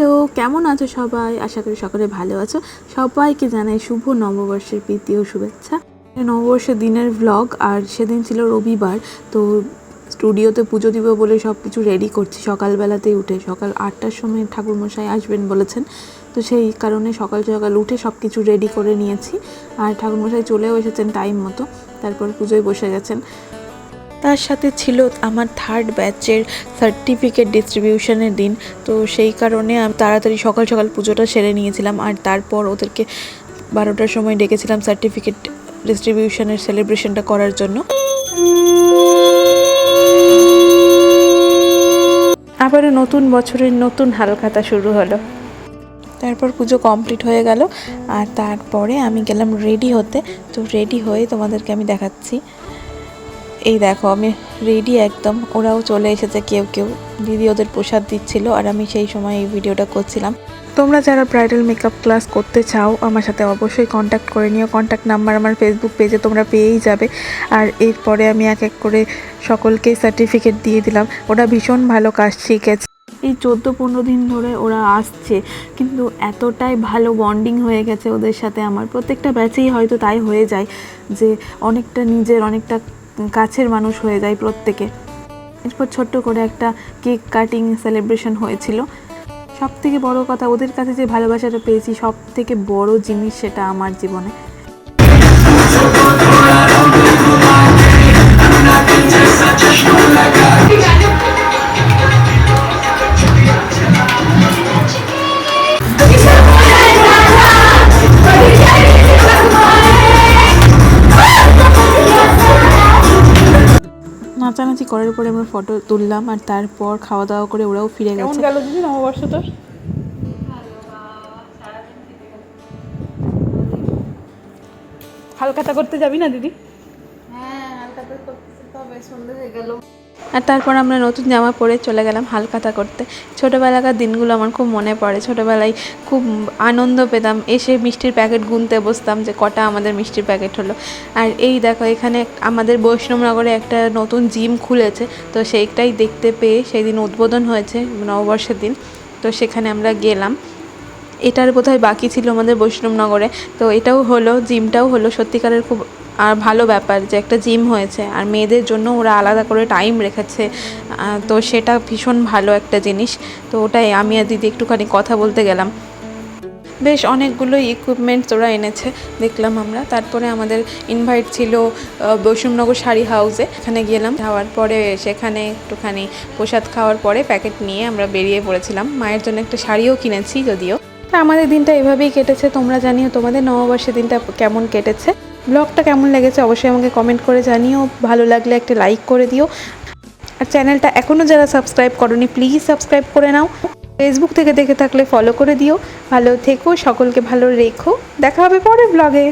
Hello, কেমন আছো সবাই? আশা করি সকলে ভালো আছো। সবাইকে জানাই শুভ নববর্ষের প্রীতি ও শুভেচ্ছা। নববর্ষের দিনের ভ্লগ আর সেদিন ছিল রবিবার, তো স্টুডিওতে পুজো দিব বলে সব কিছু রেডি করছি। সকালবেলাতেই উঠে, সকাল আটটার সময় ঠাকুরমশাই আসবেন বলেছেন। তো সেই কারণে সকাল সকাল উঠে সব কিছু রেডি করে নিয়েছি। আর ঠাকুরমশাই চলেও এসেছেন টাইম মতো, তারপর পুজোয় বসে গেছেন। তার সাথে ছিল আমার থার্ড ব্যাচের সার্টিফিকেট ডিস্ট্রিবিউশনের দিন। তো সেই কারণে আমি তাড়াতাড়ি সকাল সকাল পুজোটা সেরে নিয়েছিলাম আর তারপর ওদেরকে বারোটার সময় ডেকেছিলাম সার্টিফিকেট ডিস্ট্রিবিউশনের সেলিব্রেশনটা করার জন্য। আবারও নতুন বছরের নতুন হালখাতা শুরু হলো। তারপর পুজো কমপ্লিট হয়ে গেল আর তারপরে আমি গেলাম রেডি হতে। তো রেডি হয়ে তোমাদেরকে আমি দেখাচ্ছি। এই দেখো, আমি রেডি একদম। ওরাও চলে এসেছে, কেউ কেউ। দিদি ওদের প্রসাদ দিচ্ছিল আর আমি সেই সময় এই ভিডিওটা করছিলাম। তোমরা যারা ব্রাইডাল মেকআপ ক্লাস করতে চাও, আমার সাথে অবশ্যই কন্ট্যাক্ট করে নিও। কন্ট্যাক্ট নাম্বার আমার ফেসবুক পেজে তোমরা পেয়েই যাবে। আর এরপরে আমি এক এক করে সকলকেই সার্টিফিকেট দিয়ে দিলাম। ওরা ভীষণ ভালো কাজ শিখেছে। এই চোদ্দ পনেরো দিন ধরে ওরা আসছে, কিন্তু এতটাই ভালো বন্ডিং হয়ে গেছে ওদের সাথে। আমার প্রত্যেকটা ব্যাচেই হয়তো তাই হয়ে যায় যে অনেকটা নিজের, অনেকটা কাছের মানুষ হয়ে যায় প্রত্যেকে। এরপর ছোট্ট করে একটা কেক কাটিং সেলিব্রেশন হয়েছিল। সব থেকে বড় কথা, ওদের কাছে যে ভালোবাসাটা পেয়েছি সব থেকে বড় জিনিস সেটা আমার জীবনে। নাচানাচি করার পরে আমরা ফটো তুললাম আর তারপর খাওয়া দাওয়া করে ওরাও ফিরে কেমন গেছে। গেল দিদি নববর্ষ তোর হালকাতা করতে যাবি না দিদি? আর তারপর আমরা নতুন জামা পরে চলে গেলাম হালখাতা করতে। ছোটোবেলাকার দিনগুলো আমার খুব মনে পড়ে। ছোটোবেলায় খুব আনন্দ পেতাম। এসে মিষ্টির প্যাকেট গুনতে বসতাম যে কটা আমাদের মিষ্টির প্যাকেট হলো। আর এই দেখো, এখানে আমাদের বৈষ্ণবনগরে একটা নতুন জিম খুলেছে। তো সেইটাই দেখতে পেয়ে সেই দিন উদ্বোধন হয়েছে নববর্ষের দিন। তো সেখানে আমরা গেলাম। এটার বোধহয় বাকি ছিল আমাদের বৈষ্ণবনগরে। তো এটাও হলো, জিমটাও হলো। সত্যিকারের খুব আর ভালো ব্যাপার যে একটা জিম হয়েছে আর মেয়েদের জন্য ওরা আলাদা করে টাইম রেখেছে তো সেটা ভীষণ ভালো একটা জিনিস। তো ওটাই আমি আর দিদি একটুখানি কথা বলতে গেলাম। বেশ অনেকগুলো ইকুইপমেন্টস ওরা এনেছে দেখলাম আমরা। তারপরে আমাদের ইনভাইট ছিল আহ, বৈষ্ণবনগর শাড়ি হাউসে এখানে গেলাম যাওয়ার পরে সেখানে একটুখানি প্রসাদ খাওয়ার পরে প্যাকেট নিয়ে আমরা বেরিয়ে পড়েছিলাম। মায়ের জন্য একটা শাড়িও কিনেছি যদিও। আমাদের দিনটা এভাবেই কেটেছে তোমরা জানিও তোমাদের নববর্ষের দিনটা কেমন কেটেছে। ব্লগটা কেমন লেগেছে অবশ্যই আমাকে কমেন্ট করে জানিও। ভালো লাগলে একটা লাইক করে দিও। আর চ্যানেলটা এখনও যারা সাবস্ক্রাইব করনি প্লিজ সাবস্ক্রাইব করে নাও। ফেসবুক থেকে দেখে থাকলে ফলো করে দিও। ভালো থেকো, সকলকে ভালো রেখো। দেখা হবে পরে ব্লগে